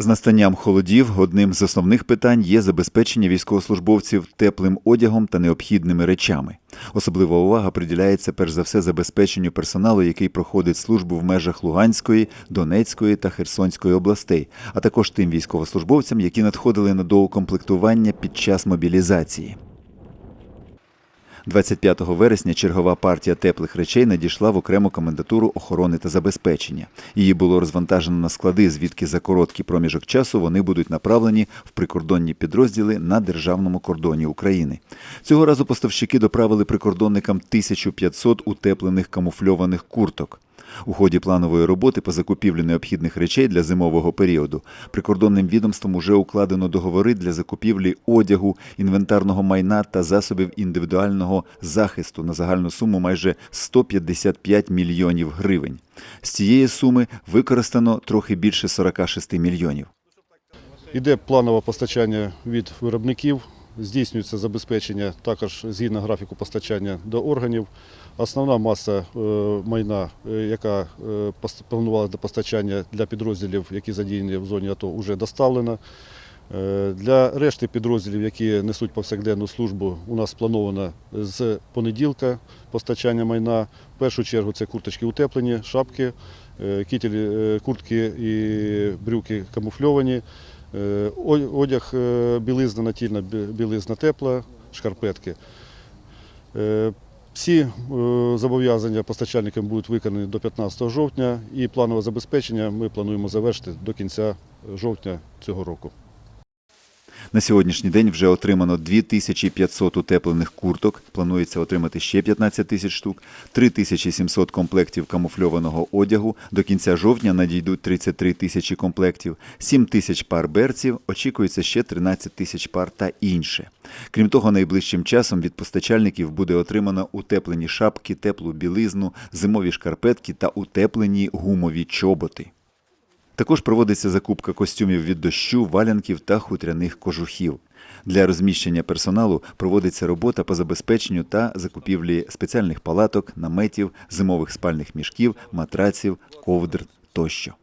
З настанням холодів одним з основних питань є забезпечення військовослужбовців теплим одягом та необхідними речами. Особлива увага приділяється перш за все забезпеченню персоналу, який проходить службу в межах Луганської, Донецької та Херсонської областей, а також тим військовослужбовцям, які надходили на доукомплектування під час мобілізації. 25 вересня чергова партія теплих речей надійшла в окрему комендатуру охорони та забезпечення. Її було розвантажено на склади, звідки за короткий проміжок часу вони будуть направлені в прикордонні підрозділи на державному кордоні України. Цього разу поставщики доправили прикордонникам 1500 утеплених камуфльованих курток. У ході планової роботи по закупівлі необхідних речей для зимового періоду прикордонним відомством уже укладено договори для закупівлі одягу, інвентарного майна та засобів індивідуального захисту на загальну суму майже 155 мільйонів гривень. З цієї суми використано трохи більше 46 мільйонів. Іде планове постачання від виробників, здійснюється забезпечення також згідно графіку постачання до органів. Основна маса е, майна, е, яка е, планувалася до постачання для підрозділів, які задіяні в зоні АТО, вже доставлена. Для решти підрозділів, які несуть повсякденну службу, у нас плановано з понеділка постачання майна. В першу чергу це курточки утеплені, шапки, кітелі, куртки і брюки камуфльовані. Е, Одяг е, білизна натільна, білизна тепла, шкарпетки. Е, Всі зобов'язання постачальникам будуть виконані до 15 жовтня і планове забезпечення ми плануємо завершити до кінця жовтня цього року. На сьогоднішній день вже отримано 2500 утеплених курток. Планується отримати ще 15 тисяч штук, 3700 комплектів камуфльованого одягу. До кінця жовтня надійдуть 33 тисячі комплектів, 7 тисяч пар берців. Очікується ще 13 тисяч пар та інше. Крім того, найближчим часом від постачальників буде отримано утеплені шапки, теплу білизну, зимові шкарпетки та утеплені гумові чоботи. Також проводиться закупка костюмів від дощу, валянків та хутряних кожухів. Для розміщення персоналу проводиться робота по забезпеченню та закупівлі спеціальних палаток, наметів, зимових спальних мішків, матраців, ковдр тощо.